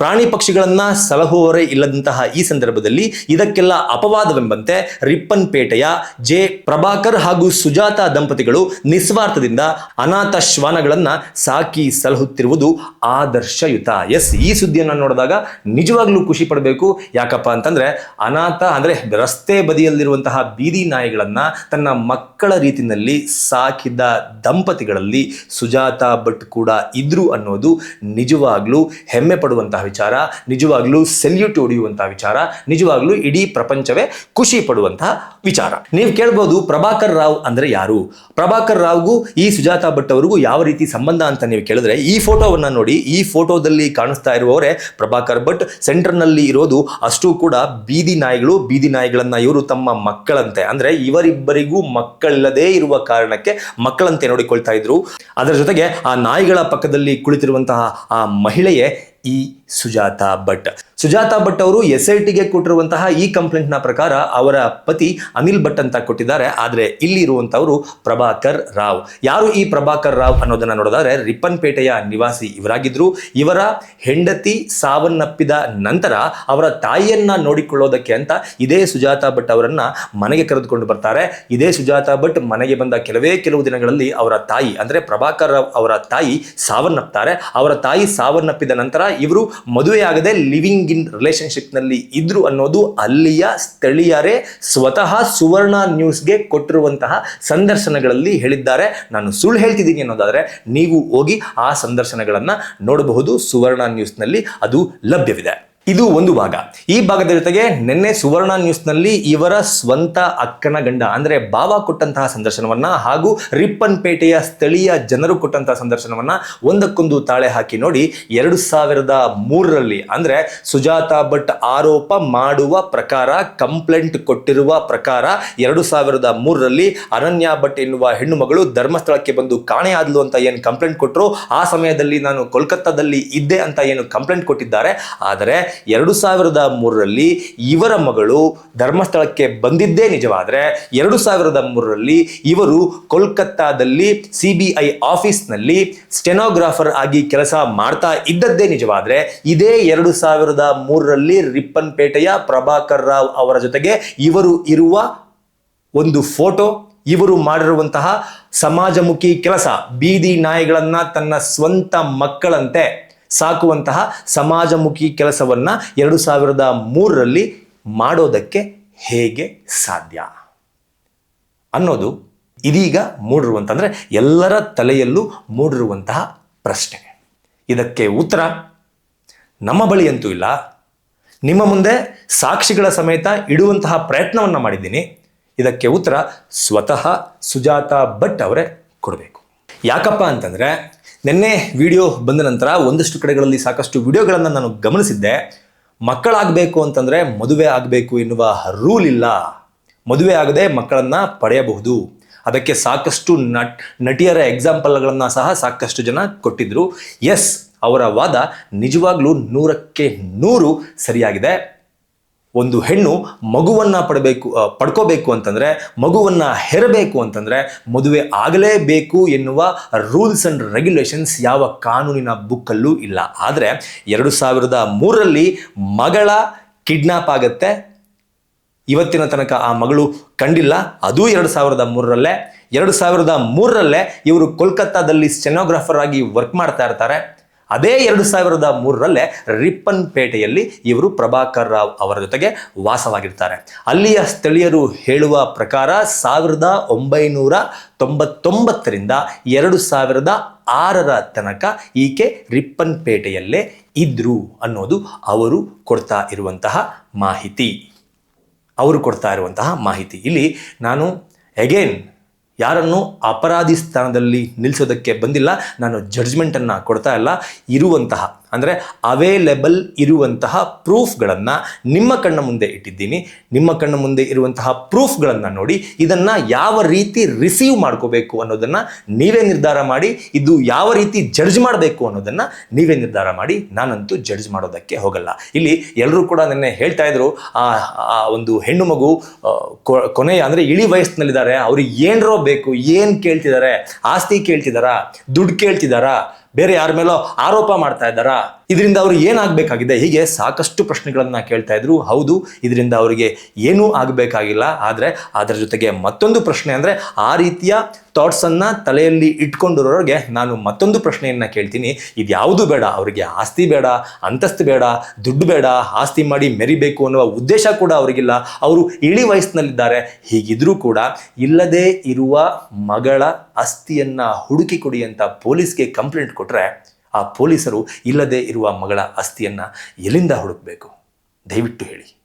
ಪ್ರಾಣಿ ಪಕ್ಷಿಗಳನ್ನ ಸಲಹುವವರೇ ಇಲ್ಲದಂತಹ ಈ ಸಂದರ್ಭದಲ್ಲಿ ಇದಕ್ಕೆಲ್ಲ ಅಪವಾದವೆಂಬಂತೆ ರಿಪ್ಪನ್ಪೇಟೆಯ ಜೆ ಪ್ರಭಾಕರ್ ಹಾಗೂ ಸುಜಾತ ದಂಪತಿಗಳು ನಿಸ್ವಾರ್ಥದಿಂದ ಅನಾಥ ಶ್ವಾನಗಳನ್ನ ಸಾಕಿ ಸಲಹುತ್ತಿರುವುದು ಆದರ್ಶಯುತ. ಎಸ್, ಈ ಸುದ್ದಿಯನ್ನು ನೋಡಿದಾಗ ನಿಜವಾಗ್ಲೂ ಖುಷಿ ಪಡಬೇಕು. ಯಾಕಪ್ಪ ಅಂತಂದ್ರೆ ಅನಾಥ, ಅಂದ್ರೆ ರಸ್ತೆ ಬದಿಯಲ್ಲಿರುವಂತಹ ಬೀದಿ ನಾಯಿಗಳನ್ನ ತನ್ನ ಮಕ್ಕಳ ರೀತಿಯಲ್ಲಿ ಸಾಕಿದ ದಂಪತಿಗಳಲ್ಲಿ ಸುಜಾತ ಭಟ್ ಕೂಡ ಇದ್ರು ಅನ್ನೋದು ನಿಜವಾಗ್ಲೂ ಹೆಮ್ಮೆ ಪಡುವಂತಹ ವಿಚಾರ, ನಿಜವಾಗ್ಲೂ ಸೆಲ್ಯೂಟ್ ಹೊಡೆಯುವಂತಹ ವಿಚಾರ, ನಿಜವಾಗ್ಲೂ ಇಡೀ ಪ್ರಪಂಚವೇ ಖುಷಿ ಪಡುವಂತಹ ವಿಚಾರ. ನೀವು ಕೇಳ್ಬೋದು ಪ್ರಭಾಕರ್ ರಾವ್ ಅಂದ್ರೆ ಯಾರು? ಪ್ರಭಾಕರ್ ರಾವ್ಗೂ ಈ ಸುಜಾತಾ ಭಟ್ ಅವರಿಗೂ ಯಾವ ರೀತಿ ಸಂಬಂಧ ಅಂತ ನೀವು ಕೇಳಿದ್ರೆ, ಈ ಫೋಟೋವನ್ನ ನೋಡಿ, ಈ ಫೋಟೋದಲ್ಲಿ ಕಾಣಿಸ್ತಾ ಇರುವವರೇ ಪ್ರಭಾಕರ್ ಭಟ್. ಸೆಂಟರ್ನಲ್ಲಿ ಇರೋದು ಅಷ್ಟು ಕೂಡ ಬೀದಿ ನಾಯಿಗಳು, ಬೀದಿ ನಾಯಿಗಳನ್ನ ಇವರು ತಮ್ಮ ಮಕ್ಕಳಂತೆ. ಅಂದ್ರೆ ಇವರಿಬ್ಬರಿಗೂ ಮಕ್ಕಳಿಲ್ಲದೇ ಇರುವ ಕಾರಣಕ್ಕೆ ಮಕ್ಕಳಂತೆ ನೋಡಿಕೊಳ್ತಾ ಇದ್ರು. ಅದರ ಜೊತೆಗೆ ಆ ನಾಯಿಗಳ ಪಕ್ಕದಲ್ಲಿ ಕುಳಿತಿರುವಂತಹ ಆ ಮಹಿಳೆಯೇ ಈ ಸುಜಾತಾ ಭಟ್ ಸುಜಾತಾ ಭಟ್ ಅವರು ಎಸ್ ಐ ಟಿಗೆ ಕೊಟ್ಟಿರುವಂತಹ ಈ ಕಂಪ್ಲೇಂಟ್ನ ಪ್ರಕಾರ ಅವರ ಪತಿ ಅನಿಲ್ ಭಟ್ ಅಂತ ಕೊಟ್ಟಿದ್ದಾರೆ. ಆದರೆ ಇಲ್ಲಿ ಇರುವಂತವರು ಪ್ರಭಾಕರ್ ರಾವ್. ಯಾರು ಈ ಪ್ರಭಾಕರ್ ರಾವ್ ಅನ್ನೋದನ್ನ ನೋಡಿದ್ರೆ ರಿಪ್ಪನ್ಪೇಟೆಯ ನಿವಾಸಿ ಇವರಾಗಿದ್ರು. ಇವರ ಹೆಂಡತಿ ಸಾವನ್ನಪ್ಪಿದ ನಂತರ ಅವರ ತಾಯಿಯನ್ನ ನೋಡಿಕೊಳ್ಳೋದಕ್ಕೆ ಅಂತ ಇದೇ ಸುಜಾತಾ ಭಟ್ ಅವರನ್ನ ಮನೆಗೆ ಕರೆದುಕೊಂಡು ಬರ್ತಾರೆ. ಇದೇ ಸುಜಾತಾ ಭಟ್ ಮನೆಗೆ ಬಂದ ಕೆಲವೇ ಕೆಲವು ದಿನಗಳಲ್ಲಿ ಅವರ ತಾಯಿ, ಅಂದ್ರೆ ಪ್ರಭಾಕರ್ ರಾವ್ ಅವರ ತಾಯಿ ಸಾವನ್ನಪ್ತಾರೆ. ಅವರ ತಾಯಿ ಸಾವನ್ನಪ್ಪಿದ ನಂತರ ಇವರು ಮದುವೆಯಾಗದೆ ಲಿವಿಂಗ್ ಇನ್ ರಿಲೇಶನ್ಶಿಪ್ನಲ್ಲಿ ಇದ್ರು ಅನ್ನೋದು ಅಲ್ಲಿಯ ಸ್ಥಳೀಯರೇ ಸ್ವತಃ ಸುವರ್ಣ ನ್ಯೂಸ್ಗೆ ಕೊಟ್ಟಿರುವಂತಹ ಸಂದರ್ಶನಗಳಲ್ಲಿ ಹೇಳಿದ್ದಾರೆ. ನಾನು ಸುಳ್ಳು ಹೇಳ್ತಿದ್ದೀನಿ ಅನ್ನೋದಾದ್ರೆ ನೀವು ಹೋಗಿ ಆ ಸಂದರ್ಶನಗಳನ್ನು ನೋಡಬಹುದು ಸುವರ್ಣ ನ್ಯೂಸ್ನಲ್ಲಿ ಅದು ಲಭ್ಯವಿದೆ. ಇದು ಒಂದು ಭಾಗ. ಈ ಭಾಗದ ಜೊತೆಗೆ ನಿನ್ನೆ ಸುವರ್ಣ ನ್ಯೂಸ್ನಲ್ಲಿ ಇವರ ಸ್ವಂತ ಅಕ್ಕನ ಗಂಡ, ಅಂದ್ರೆ ಬಾವ ಕೊಟ್ಟಂತಹ ಸಂದರ್ಶನವನ್ನ ಹಾಗೂ ರಿಪ್ಪನ್ಪೇಟೆಯ ಸ್ಥಳೀಯ ಜನರು ಕೊಟ್ಟಂತಹ ಸಂದರ್ಶನವನ್ನ ಒಂದಕ್ಕೊಂದು ತಾಳೆ ಹಾಕಿ ನೋಡಿ ಎರಡು ಸಾವಿರದ ಮೂರರಲ್ಲಿ, ಅಂದ್ರೆ ಸುಜಾತಾ ಭಟ್ ಆರೋಪ ಮಾಡುವ ಪ್ರಕಾರ, ಕಂಪ್ಲೇಂಟ್ ಕೊಟ್ಟಿರುವ ಪ್ರಕಾರ ಎರಡು ಸಾವಿರದ ಮೂರರಲ್ಲಿ ಅನನ್ಯ ಭಟ್ ಎನ್ನುವ ಹೆಣ್ಣು ಮಗಳು ಧರ್ಮಸ್ಥಳಕ್ಕೆ ಬಂದು ಕಾಣೆಯಾದ್ಲು ಅಂತ ಏನು ಕಂಪ್ಲೇಂಟ್ ಕೊಟ್ಟರು ಆ ಸಮಯದಲ್ಲಿ ನಾನು ಕೋಲ್ಕತ್ತಾದಲ್ಲಿ ಇದ್ದೆ ಅಂತ ಏನು ಕಂಪ್ಲೇಂಟ್ ಕೊಟ್ಟಿದ್ದಾರೆ? ಆದರೆ ಎರಡು ಸಾವಿರದ ಮೂರರಲ್ಲಿ ಇವರ ಮಗಳು ಧರ್ಮಸ್ಥಳಕ್ಕೆ ಬಂದಿದ್ದೇ ನಿಜವಾದರೆ ಎರಡು ಸಾವಿರದ ಮೂರರಲ್ಲಿ ಇವರು ಕೋಲ್ಕತ್ತಾದಲ್ಲಿ ಸಿ ಬಿ ಐ ಆಫೀಸ್ನಲ್ಲಿ ಸ್ಟೆನೋಗ್ರಾಫರ್ ಆಗಿ ಕೆಲಸ ಮಾಡ್ತಾ ಇದ್ದದ್ದೇ ನಿಜವಾದರೆ ಇದೇ ಎರಡು ಸಾವಿರದ ಮೂರರಲ್ಲಿ ರಿಪ್ಪನ್ಪೇಟೆಯ ಪ್ರಭಾಕರ್ ರಾವ್ ಅವರ ಜೊತೆಗೆ ಇವರು ಇರುವ ಒಂದು ಫೋಟೋ, ಇವರು ಮಾಡಿರುವಂತಹ ಸಮಾಜಮುಖಿ ಕೆಲಸ, ಬೀದಿ ನಾಯಿಗಳನ್ನು ತನ್ನ ಸ್ವಂತ ಮಕ್ಕಳಂತೆ ಸಾಕುವಂತಹ ಸಮಾಜಮುಖಿ ಕೆಲಸವನ್ನು ಎರಡು ಸಾವಿರದ ಮೂರರಲ್ಲಿ ಮಾಡೋದಕ್ಕೆ ಹೇಗೆ ಸಾಧ್ಯ? ಅನ್ನೋದು ಇದೀಗ ಮೂಡಿರುವಂತಂದರೆ ಎಲ್ಲರ ತಲೆಯಲ್ಲೂ ಮೂಡಿರುವಂತಹ ಪ್ರಶ್ನೆ. ಇದಕ್ಕೆ ಉತ್ತರ, ನಮ್ಮ ಬಳಿ ಅಂತೂ ಇಲ್ಲ. ನಿಮ್ಮ ಮುಂದೆ ಸಾಕ್ಷಿಗಳ ಸಮೇತ ಇಡುವಂತಹ ಪ್ರಯತ್ನವನ್ನು ಮಾಡಿದ್ದೀನಿ. ಇದಕ್ಕೆ ಉತ್ತರ ಸ್ವತಃ ಸುಜಾತಾ ಭಟ್ ಅವರೇ ಕೊಡಬೇಕು. ಯಾಕಪ್ಪ ಅಂತಂದರೆ ನಿನ್ನೆ ವಿಡಿಯೋ ಬಂದ ನಂತರ ಒಂದಷ್ಟು ಕಡೆಗಳಲ್ಲಿ ಸಾಕಷ್ಟು ವಿಡಿಯೋಗಳನ್ನು ನಾನು ಗಮನಿಸಿದ್ದೆ. ಮಕ್ಕಳಾಗಬೇಕು ಅಂತಂದರೆ ಮದುವೆ ಆಗಬೇಕು ಎನ್ನುವ ರೂಲ್ ಇಲ್ಲ. ಮದುವೆ ಆಗದೆ ಮಕ್ಕಳನ್ನು ಪಡೆಯಬಹುದು. ಅದಕ್ಕೆ ಸಾಕಷ್ಟು ನಟ್, ನಟಿಯರ ಎಕ್ಸಾಂಪಲ್ಗಳನ್ನು ಸಹ ಸಾಕಷ್ಟು ಜನ ಕೊಟ್ಟಿದ್ದರು ಎಸ್ ಅವರ ವಾದ ನಿಜವಾಗ್ಲೂ ನೂರಕ್ಕೆ ನೂರು ಸರಿಯಾಗಿದೆ. ಒಂದು ಹೆಣ್ಣು ಮಗುವನ್ನ ಪಡಬೇಕು ಪಡ್ಕೋಬೇಕು ಅಂತಂದ್ರೆ, ಮಗುವನ್ನ ಹೆರಬೇಕು ಅಂತಂದ್ರೆ ಮದುವೆ ಆಗಲೇಬೇಕು ಎನ್ನುವ ರೂಲ್ಸ್ ಅಂಡ್ ರೆಗ್ಯುಲೇಷನ್ಸ್ ಯಾವ ಕಾನೂನಿನ ಬುಕ್ಕಲ್ಲೂ ಇಲ್ಲ. ಆದರೆ ಎರಡು ಸಾವಿರದ ಮೂರರಲ್ಲಿ ಮಗಳ ಕಿಡ್ನಾಪ್ ಆಗತ್ತೆ. ಇವತ್ತಿನ ತನಕ ಆ ಮಗಳು ಕಂಡಿಲ್ಲ. ಅದು ಎರಡು ಸಾವಿರದ ಮೂರರಲ್ಲೇ. ಎರಡು ಸಾವಿರದ ಮೂರರಲ್ಲೇ ಇವರು ಕೋಲ್ಕತ್ತಾದಲ್ಲಿ ಸ್ಟೆನೋಗ್ರಾಫರ್ ಆಗಿ ವರ್ಕ್ ಮಾಡ್ತಾ ಇರ್ತಾರೆ. ಅದೇ ಎರಡು ಸಾವಿರದ ಮೂರರಲ್ಲೇ ರಿಪ್ಪನ್ಪೇಟೆಯಲ್ಲಿ ಇವರು ಪ್ರಭಾಕರ್ ರಾವ್ ಅವರ ಜೊತೆಗೆ ವಾಸವಾಗಿರ್ತಾರೆ. ಅಲ್ಲಿಯ ಸ್ಥಳೀಯರು ಹೇಳುವ ಪ್ರಕಾರ ಸಾವಿರದ ಒಂಬೈನೂರ ತೊಂಬತ್ತೊಂಬತ್ತರಿಂದ ಎರಡು ಸಾವಿರದ ಆರರ ತನಕ ಈಕೆ ರಿಪ್ಪನ್ ಪೇಟೆಯಲ್ಲೇ ಇದ್ರು ಅನ್ನೋದು ಅವರು ಕೊಡ್ತಾ ಇರುವಂತಹ ಮಾಹಿತಿ. ಅವರು ಕೊಡ್ತಾ ಇರುವಂತಹ ಮಾಹಿತಿ. ಇಲ್ಲಿ ನಾನು ಅಗೇನ್ ಯಾರನ್ನು ಅಪರಾಧಿ ಸ್ಥಾನದಲ್ಲಿ ನಿಲ್ಲಿಸೋದಕ್ಕೆ ಬಂದಿಲ್ಲ. ನಾನು ಜಡ್ಜ್ಮೆಂಟನ್ನು ಕೊಡ್ತಾ ಇಲ್ಲ. ಇರುವಂತಹ ಅಂದರೆ ಅವೈಲೇಬಲ್ ಇರುವಂತಹ ಪ್ರೂಫ್ಗಳನ್ನು ನಿಮ್ಮ ಕಣ್ಣ ಮುಂದೆ ಇಟ್ಟಿದ್ದೀನಿ. ನಿಮ್ಮ ಕಣ್ಣ ಮುಂದೆ ಇರುವಂತಹ ಪ್ರೂಫ್ಗಳನ್ನು ನೋಡಿ ಇದನ್ನು ಯಾವ ರೀತಿ ರಿಸೀವ್ ಮಾಡ್ಕೋಬೇಕು ಅನ್ನೋದನ್ನು ನೀವೇ ನಿರ್ಧಾರ ಮಾಡಿ, ಇದು ಯಾವ ರೀತಿ ಜಡ್ಜ್ ಮಾಡಬೇಕು ಅನ್ನೋದನ್ನು ನೀವೇ ನಿರ್ಧಾರ ಮಾಡಿ. ನಾನಂತೂ ಜಡ್ಜ್ ಮಾಡೋದಕ್ಕೆ ಹೋಗಲ್ಲ. ಇಲ್ಲಿ ಎಲ್ಲರೂ ಕೂಡ ನಿನ್ನೆ ಹೇಳ್ತಾ ಇದ್ರು ಒಂದು ಹೆಣ್ಣು ಮಗು ಕೊನೆಯ ಅಂದರೆ ಇಳಿ ವಯಸ್ಸಿನಲ್ಲಿದ್ದಾರೆ. ಅವ್ರಿಗೆ ಏನರೋ ಬೇಕು, ಏನು ಕೇಳ್ತಿದ್ದಾರೆ, ಆಸ್ತಿ ಕೇಳ್ತಿದ್ದಾರಾ, ದುಡ್ಡು ಕೇಳ್ತಿದ್ದಾರಾ ಬೇರೆ ಯಾರ ಮೇಲೋ ಆರೋಪ ಮಾಡ್ತಾ ಇದ್ದಾರಾ? ಇದರಿಂದ ಅವ್ರು ಏನಾಗಬೇಕಾಗಿದೆ ಹೀಗೆ ಸಾಕಷ್ಟು ಪ್ರಶ್ನೆಗಳನ್ನು ಕೇಳ್ತಾ ಇದ್ರು. ಹೌದು, ಇದರಿಂದ ಅವರಿಗೆ ಏನೂ ಆಗಬೇಕಾಗಿಲ್ಲ. ಆದರೆ, ಅದರ ಜೊತೆಗೆ ಮತ್ತೊಂದು ಪ್ರಶ್ನೆ ಅಂದರೆ, ಆ ರೀತಿಯ ಥಾಟ್ಸನ್ನು ತಲೆಯಲ್ಲಿ ಇಟ್ಕೊಂಡಿರೋರಿಗೆ ನಾನು ಮತ್ತೊಂದು ಪ್ರಶ್ನೆಯನ್ನ ಕೇಳ್ತೀನಿ. ಇದು ಯಾವುದು ಬೇಡ? ಅವರಿಗೆ ಆಸ್ತಿ ಬೇಡ, ಅಂತಸ್ತು ಬೇಡ, ದುಡ್ಡು ಬೇಡ, ಆಸ್ತಿ ಮಾಡಿ ಮೆರಿಬೇಕು ಅನ್ನುವ ಉದ್ದೇಶ ಕೂಡ ಅವರಿಗಿಲ್ಲ. ಅವರು ಇಳಿ ವಯಸ್ಸಿನಲ್ಲಿದ್ದಾರೆ. ಹೀಗಿದ್ರೂ ಕೂಡ ಇಲ್ಲದೇ ಇರುವ ಮಗಳ ಅಸ್ಥಿಯನ್ನು ಹುಡುಕಿ ಕೊಡಿ ಅಂತ ಪೊಲೀಸ್ಗೆ ಕಂಪ್ಲೇಂಟ್ ಕೊಟ್ರೆ ಆ ಪೊಲೀಸರು ಇಲ್ಲದೆ ಇರುವ ಮಗಳ ಅಸ್ಥಿಯನ್ನು ಎಲ್ಲಿಂದ ಹುಡುಕಬೇಕು? ದಯವಿಟ್ಟು ಹೇಳಿ.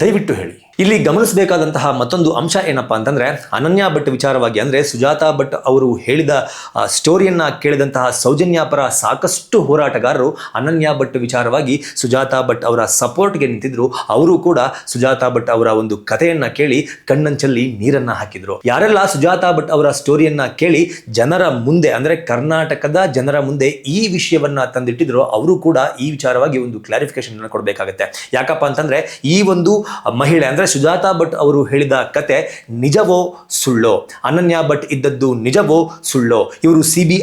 ದಯವಿಟ್ಟು ಹೇಳಿ. ಇಲ್ಲಿ ಗಮನಿಸಬೇಕಾದಂತಹ ಮತ್ತೊಂದು ಅಂಶ ಏನಪ್ಪ ಅಂತಂದ್ರೆ, ಅನನ್ಯ ಭಟ್ ವಿಚಾರವಾಗಿ ಅಂದ್ರೆ ಸುಜಾತಾ ಭಟ್ ಅವರು ಹೇಳಿದ ಸ್ಟೋರಿಯನ್ನ ಕೇಳಿದಂತಹ ಸೌಜನ್ಯ ಪರ ಸಾಕಷ್ಟು ಹೋರಾಟಗಾರರು ಅನನ್ಯ ಭಟ್ ವಿಚಾರವಾಗಿ ಸುಜಾತಾ ಭಟ್ ಅವರ ಸಪೋರ್ಟ್ಗೆ ನಿಂತಿದ್ರು. ಅವರು ಕೂಡ ಸುಜಾತಾ ಭಟ್ ಅವರ ಒಂದು ಕಥೆಯನ್ನ ಕೇಳಿ ಕಣ್ಣಂಚಲ್ಲಿ ನೀರನ್ನ ಹಾಕಿದ್ರು. ಯಾರೆಲ್ಲ ಸುಜಾತಾ ಭಟ್ ಅವರ ಸ್ಟೋರಿಯನ್ನ ಕೇಳಿ ಜನರ ಮುಂದೆ ಅಂದ್ರೆ ಕರ್ನಾಟಕದ ಜನರ ಮುಂದೆ ಈ ವಿಷಯವನ್ನ ತಂದಿಟ್ಟಿದ್ರು, ಅವರು ಕೂಡ ಈ ವಿಚಾರವಾಗಿ ಒಂದು ಕ್ಲಾರಿಫಿಕೇಶನ್ ಕೊಡಬೇಕಾಗತ್ತೆ. ಯಾಕಪ್ಪ ಅಂತಂದ್ರೆ, ಈ ಒಂದು ಮಹಿಳೆ ಅಂದ್ರೆ ಸುಜಾತಾ ಭಟ್ ಅವರು ಹೇಳಿದ ಕತೆ, ನಿಜವೋ ಸುಳ್ಳೋ? ಅನನ್ಯ ಭಟ್ ಇದ್ದದ್ದು ನಿಜವೋ ಸುಳ್ಳೋ? ಇವರು ಸಿ ಬಿ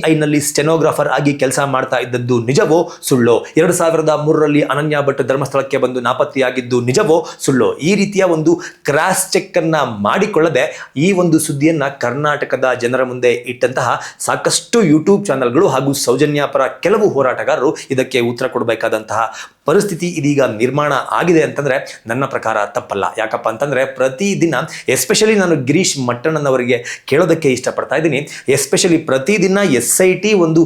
ಸ್ಟೆನೋಗ್ರಾಫರ್ ಆಗಿ ಕೆಲಸ ಮಾಡ್ತಾ ಇದ್ದದ್ದು ನಿಜವೋ ಸುಳ್ಳೋ? ಎರಡು ಸಾವಿರದ ಮೂರರಲ್ಲಿ ಅನನ್ಯ ಭಟ್ ಧರ್ಮಸ್ಥಳಕ್ಕೆ ಬಂದು ನಾಪತ್ತೆಯಾಗಿದ್ದು ನಿಜವೋ ಸುಳ್ಳೋ? ಈ ರೀತಿಯ ಒಂದು ಕ್ರಾಸ್ ಚೆಕ್ ಅನ್ನ ಮಾಡಿಕೊಳ್ಳದೆ ಈ ಒಂದು ಸುದ್ದಿಯನ್ನ ಕರ್ನಾಟಕದ ಜನರ ಮುಂದೆ ಇಟ್ಟಂತಹ ಸಾಕಷ್ಟು ಯೂಟ್ಯೂಬ್ ಚಾನೆಲ್ಗಳು ಹಾಗೂ ಸೌಜನ್ಯ ಪರ ಕೆಲವು ಹೋರಾಟಗಾರರು ಇದಕ್ಕೆ ಉತ್ತರ ಕೊಡಬೇಕಾದಂತಹ ಪರಿಸ್ಥಿತಿ ಇದೀಗ ನಿರ್ಮಾಣ ಆಗಿದೆ ಅಂತಂದರೆ ನನ್ನ ಪ್ರಕಾರ ತಪ್ಪಲ್ಲ. ಯಾಕಪ್ಪ ಅಂತಂದರೆ ಪ್ರತಿದಿನ ಎಸ್ಪೆಷಲಿ ನಾನು ಗಿರೀಶ್ ಮಟ್ಟಣ್ಣನವರಿಗೆ ಕೇಳೋದಕ್ಕೆ ಇಷ್ಟಪಡ್ತಾ ಇದ್ದೀನಿ. ಎಸ್ಪೆಷಲಿ ಪ್ರತಿದಿನ ಎಸ್ ಐ ಟಿ ಒಂದು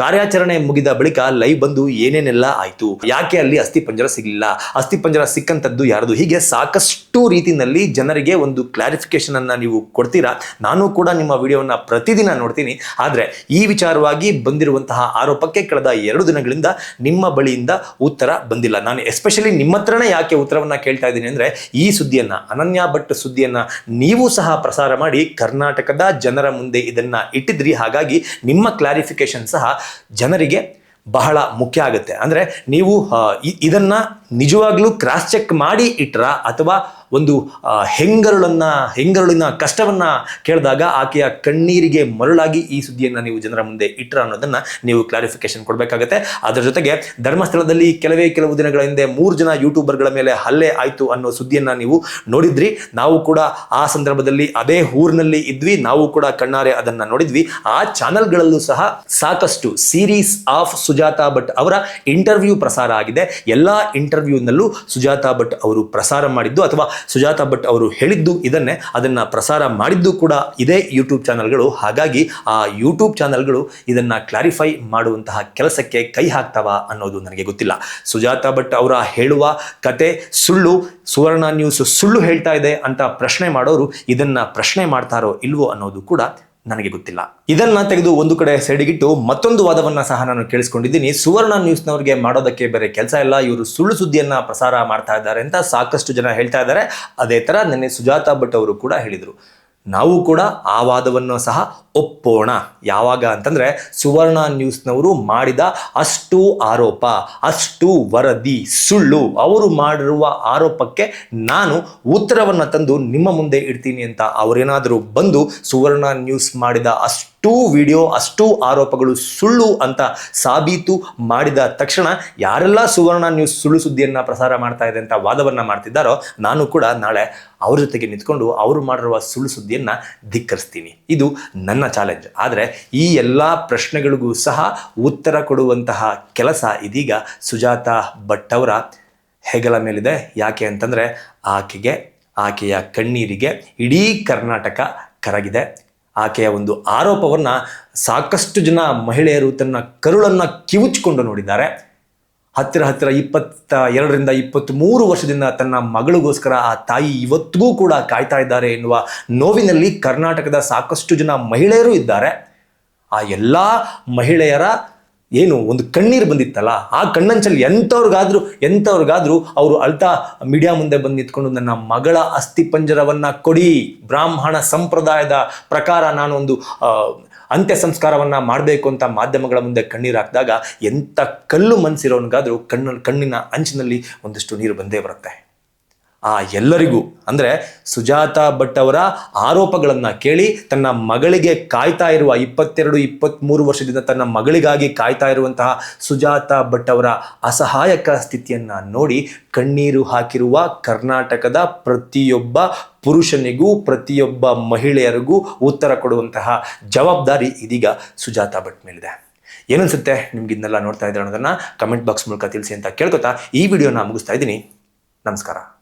ಕಾರ್ಯಾಚರಣೆ ಮುಗಿದ ಬಳಿಕ ಲೈವ್ ಬಂದು ಏನೇನೆಲ್ಲ ಆಯಿತು? ಯಾಕೆ ಅಲ್ಲಿ ಅಸ್ಥಿ ಪಂಜರ ಸಿಗಲಿಲ್ಲ? ಅಸ್ಥಿ ಪಂಜರ ಸಿಕ್ಕಂಥದ್ದು ಯಾರದು? ಹೀಗೆ ಸಾಕಷ್ಟು ರೀತಿಯಲ್ಲಿ ಜನರಿಗೆ ಒಂದು ಕ್ಲಾರಿಫಿಕೇಶನ್ ಅನ್ನ ನೀವು ಕೊಡ್ತೀರಾ? ನಾನು ಕೂಡ ನಿಮ್ಮ ವಿಡಿಯೋವನ್ನ ಪ್ರತಿದಿನ ನೋಡ್ತೀನಿ. ಆದರೆ ಈ ವಿಚಾರವಾಗಿ ಬಂದಿರುವಂತಹ ಆರೋಪಕ್ಕೆ ಕಳೆದ ಎರಡು ದಿನಗಳಿಂದ ನಿಮ್ಮ ಬಳಿಯಿಂದ ಉತ್ತರ ಬಂದಿಲ್ಲ. ನಾನು ಎಸ್ಪೆಷಲಿ ನಿಮ್ಮ ಹತ್ರನೇ ಯಾಕೆ ಉತ್ತರವನ್ನ ಕೇಳ್ತಾ ಇದ್ದೀನಿ ಅಂದರೆ, ಈ ಸುದ್ದಿಯನ್ನ, ಅನನ್ಯ ಭಟ್ ಸುದ್ದಿಯನ್ನು ನೀವು ಸಹ ಪ್ರಸಾರ ಮಾಡಿ ಕರ್ನಾಟಕದ ಜನರ ಮುಂದೆ ಇದನ್ನು ಇಟ್ಟಿದ್ರಿ. ಹಾಗಾಗಿ ನಿಮ್ಮ ಕ್ಲಾರಿಫಿಕೇಶನ್ ಸಹ ಜನರಿಗೆ ಬಹಳ ಮುಖ್ಯ ಆಗುತ್ತೆ. ಅಂದರೆ ನೀವು ಇದನ್ನು ನಿಜವಾಗ್ಲೂ ಕ್ರಾಸ್ ಚೆಕ್ ಮಾಡಿ ಇಟ್ರ ಅಥವಾ ಒಂದು ಹೆಂಗರುಳನ್ನ, ಹೆಂಗರುಳಿನ ಕಷ್ಟವನ್ನ ಕೇಳಿದಾಗ ಆಕೆಯ ಕಣ್ಣೀರಿಗೆ ಮರುಳಾಗಿ ಈ ಸುದ್ದಿಯನ್ನ ನೀವು ಜನರ ಮುಂದೆ ಇಟ್ರ ಅನ್ನೋದನ್ನ ನೀವು ಕ್ಲಾರಿಫಿಕೇಶನ್ ಕೊಡಬೇಕಾಗತ್ತೆ. ಅದರ ಜೊತೆಗೆ ಧರ್ಮಸ್ಥಳದಲ್ಲಿ ಕೆಲವೇ ಕೆಲವು ದಿನಗಳ ಹಿಂದೆ ಮೂರು ಜನ ಯೂಟ್ಯೂಬರ್ಗಳ ಮೇಲೆ ಹಲ್ಲೆ ಆಯ್ತು ಅನ್ನೋ ಸುದ್ದಿಯನ್ನ ನೀವು ನೋಡಿದ್ರಿ. ನಾವು ಕೂಡ ಆ ಸಂದರ್ಭದಲ್ಲಿ ಅದೇ ಊರಿನಲ್ಲಿ ಇದ್ವಿ. ನಾವು ಕೂಡ ಕಣ್ಣಾರೆ ಅದನ್ನ ನೋಡಿದ್ವಿ. ಆ ಚಾನಲ್ಗಳಲ್ಲೂ ಸಹ ಸಾಕಷ್ಟು ಸೀರೀಸ್ ಆಫ್ ಸುಜಾತಾ ಭಟ್ ಅವರ ಇಂಟರ್ವ್ಯೂ ಪ್ರಸಾರ ಆಗಿದೆ. ಎಲ್ಲಾ ಇಂಟರ್ವ್ಯೂನಲ್ಲೂ ಸುಜಾತಾ ಭಟ್ ಅವರು ಪ್ರಸಾರ ಮಾಡಿದ್ದು ಅಥವಾ ಸುಜಾತಾ ಭಟ್ ಅವರು ಹೇಳಿದ್ದು ಇದನ್ನೇ. ಅದನ್ನು ಪ್ರಸಾರ ಮಾಡಿದ್ದು ಕೂಡ ಇದೇ ಯೂಟ್ಯೂಬ್ ಚಾನಲ್ಗಳು. ಹಾಗಾಗಿ ಆ ಯೂಟ್ಯೂಬ್ ಚಾನಲ್ಗಳು ಇದನ್ನು ಕ್ಲಾರಿಫೈ ಮಾಡುವಂತಹ ಕೆಲಸಕ್ಕೆ ಕೈ ಹಾಕ್ತಾವ ಅನ್ನೋದು ನನಗೆ ಗೊತ್ತಿಲ್ಲ. ಸುಜಾತಾ ಭಟ್ ಅವರ ಹೇಳುವ ಕತೆ ಸುಳ್ಳು, ಸುವರ್ಣ ನ್ಯೂಸ್ ಸುಳ್ಳು ಹೇಳ್ತಾ ಇದೆ ಅಂತ ಪ್ರಶ್ನೆ ಮಾಡೋರು ಇದನ್ನು ಪ್ರಶ್ನೆ ಮಾಡ್ತಾರೋ ಇಲ್ವೋ ಅನ್ನೋದು ಕೂಡ ನನಗೆ ಗೊತ್ತಿಲ್ಲ. ಇದನ್ನ ತೆಗೆದು ಒಂದು ಕಡೆ ಸೈಡಿಗಿಟ್ಟು ಮತ್ತೊಂದು ವಾದವನ್ನ ಸಹ ನಾನು ಕೇಳಿಸ್ಕೊಂಡಿದ್ದೀನಿ. ಸುವರ್ಣ ನ್ಯೂಸ್ನವ್ರಿಗೆ ಮಾಡೋದಕ್ಕೆ ಬೇರೆ ಕೆಲಸ ಇಲ್ಲ. ಇವರು ಸುಳ್ಳು ಸುದ್ದಿಯನ್ನ ಪ್ರಸಾರ ಮಾಡ್ತಾ ಇದ್ದಾರೆ ಅಂತ ಸಾಕಷ್ಟು ಜನ ಹೇಳ್ತಾ ಇದ್ದಾರೆ. ಅದೇ ತರ ನಿನ್ನೆ ಸುಜಾತಾ ಭಟ್ ಅವರು ಕೂಡ ಹೇಳಿದರು. ನಾವು ಕೂಡ ಆ ವಾದವನ್ನು ಸಹ ಒಪ್ಪೋಣ. ಯಾವಾಗ ಅಂತಂದರೆ ಸುವರ್ಣ ನ್ಯೂಸ್ನವರು ಮಾಡಿದ ಅಷ್ಟು ಆರೋಪ, ಅಷ್ಟು ವರದಿ, ಸುಳ್ಳು. ಅವರು ಮಾಡಿರುವ ಆರೋಪಕ್ಕೆ ನಾನು ಉತ್ತರವನ್ನು ತಂದು ನಿಮ್ಮ ಮುಂದೆ ಇಡ್ತೀನಿ ಅಂತ ಅವರೇನಾದರೂ ಬಂದು ಸುವರ್ಣ ನ್ಯೂಸ್ ಮಾಡಿದ ಅಷ್ಟು ವಿಡಿಯೋ, ಅಷ್ಟು ಆರೋಪಗಳು ಸುಳ್ಳು ಅಂತ ಸಾಬೀತು ಮಾಡಿದ ತಕ್ಷಣ ಯಾರೆಲ್ಲ ಸುವರ್ಣ ನ್ಯೂಸ್ ಸುಳ್ಳು ಸುದ್ದಿಯನ್ನು ಪ್ರಸಾರ ಮಾಡ್ತಾ ಇದೆ ಅಂತ ವಾದವನ್ನು ಮಾಡ್ತಿದ್ದಾರೋ, ನಾನು ಕೂಡ ನಾಳೆ ಅವ್ರ ಜೊತೆಗೆ ನಿಂತ್ಕೊಂಡು ಅವರು ಮಾಡಿರುವ ಸುಳ್ಳು ಸುದ್ದಿಯನ್ನು ಧಿಕ್ಕರಿಸ್ತೀನಿ. ಇದು ನನ್ನ ಚಾಲೆಂಜ್ ಆದರೆ ಈ ಎಲ್ಲ ಪ್ರಶ್ನೆಗಳಿಗೂ ಸಹ ಉತ್ತರ ಕೊಡುವಂತಹ ಕೆಲಸ ಇದೀಗ ಸುಜಾತ ಭಟ್ ಅವರ ಹೆಗಲ ಮೇಲಿದೆ. ಯಾಕೆ ಅಂತಂದರೆ ಆಕೆಗೆ, ಆಕೆಯ ಕಣ್ಣೀರಿಗೆ ಇಡೀ ಕರ್ನಾಟಕ ಕರಗಿದೆ. ಆಕೆಯ ಒಂದು ಆರೋಪವನ್ನು ಸಾಕಷ್ಟು ಜನ ಮಹಿಳೆಯರು ತನ್ನ ಕರುಳನ್ನು ಕಿವುಚ್ಕೊಂಡು ನೋಡಿದ್ದಾರೆ. ಹತ್ತಿರ ಹತ್ತಿರ ಇಪ್ಪತ್ತ ಎರಡರಿಂದ ಇಪ್ಪತ್ತ್ಮೂರು ವರ್ಷದಿಂದ ತನ್ನ ಮಗಳಿಗೋಸ್ಕರ ಆ ತಾಯಿ ಇವತ್ತಿಗೂ ಕೂಡ ಕಾಯ್ತಾ ಇದ್ದಾರೆ ಎನ್ನುವ ನೋವಿನಲ್ಲಿ ಕರ್ನಾಟಕದ ಸಾಕಷ್ಟು ಜನ ಮಹಿಳೆಯರು ಇದ್ದಾರೆ. ಆ ಎಲ್ಲ ಮಹಿಳೆಯರ ಏನು ಒಂದು ಕಣ್ಣೀರು ಬಂದಿತ್ತಲ್ಲ? ಆ ಕಣ್ಣಂಚಲ್ಲಿ ಎಂಥವ್ರಿಗಾದ್ರೂ ಎಂಥವ್ರಿಗಾದ್ರೂ ಅವರು ಅಳ್ತಾ ಮೀಡಿಯಾ ಮುಂದೆ ಬಂದು ನಿಂತ್ಕೊಂಡು ನನ್ನ ಮಗಳ ಅಸ್ಥಿಪಂಜರವನ್ನ ಕೊಡಿ. ಬ್ರಾಹ್ಮಣ ಸಂಪ್ರದಾಯದ ಪ್ರಕಾರ ನಾನು ಒಂದು ಆ, ಅಂತ್ಯ ಸಂಸ್ಕಾರವನ್ನ ಮಾಡಬೇಕು ಅಂತ ಮಾಧ್ಯಮಗಳ ಮುಂದೆ ಕಣ್ಣೀರು ಹಾಕಿದಾಗ ಎಂಥ ಕಲ್ಲು ಮನಸ್ಸಿರೋನಿಗಾದರೂ ಕಣ್ಣ, ಕಣ್ಣಿನ ಅಂಚಿನಲ್ಲಿ ಒಂದಷ್ಟು ನೀರು ಬಂದೇ ಬರುತ್ತೆ. ಆ ಎಲ್ಲರಿಗೂ, ಅಂದರೆ ಸುಜಾತಾ ಭಟ್ ಅವರ ಆರೋಪಗಳನ್ನು ಕೇಳಿ ತನ್ನ ಮಗಳಿಗೆ ಕಾಯ್ತಾ ಇರುವ ಇಪ್ಪತ್ತೆರಡು ಇಪ್ಪತ್ತ್ಮೂರು ವರ್ಷದಿಂದ ತನ್ನ ಮಗಳಿಗಾಗಿ ಕಾಯ್ತಾ ಇರುವಂತಹ ಸುಜಾತಾ ಭಟ್ ಅವರ ಅಸಹಾಯಕ ಸ್ಥಿತಿಯನ್ನು ನೋಡಿ ಕಣ್ಣೀರು ಹಾಕಿರುವ ಕರ್ನಾಟಕದ ಪ್ರತಿಯೊಬ್ಬ ಪುರುಷನಿಗೂ, ಪ್ರತಿಯೊಬ್ಬ ಮಹಿಳೆಯರಿಗೂ ಉತ್ತರ ಕೊಡುವಂತಹ ಜವಾಬ್ದಾರಿ ಇದೀಗ ಸುಜಾತ ಭಟ್ ಮೇಲಿದೆ. ಏನನ್ಸುತ್ತೆ? ನಿಮ್ಗೆ ಇದನ್ನೆಲ್ಲ ನೋಡ್ತಾ ಇದ್ದಾರೆ ಅನ್ನೋದನ್ನು ಕಮೆಂಟ್ ಬಾಕ್ಸ್ ಮೂಲಕ ತಿಳಿಸಿ ಅಂತ ಕೇಳ್ಕೊತಾ ಈ ವಿಡಿಯೋನ ಮುಗಿಸ್ತಾ ಇದ್ದೀನಿ. ನಮಸ್ಕಾರ.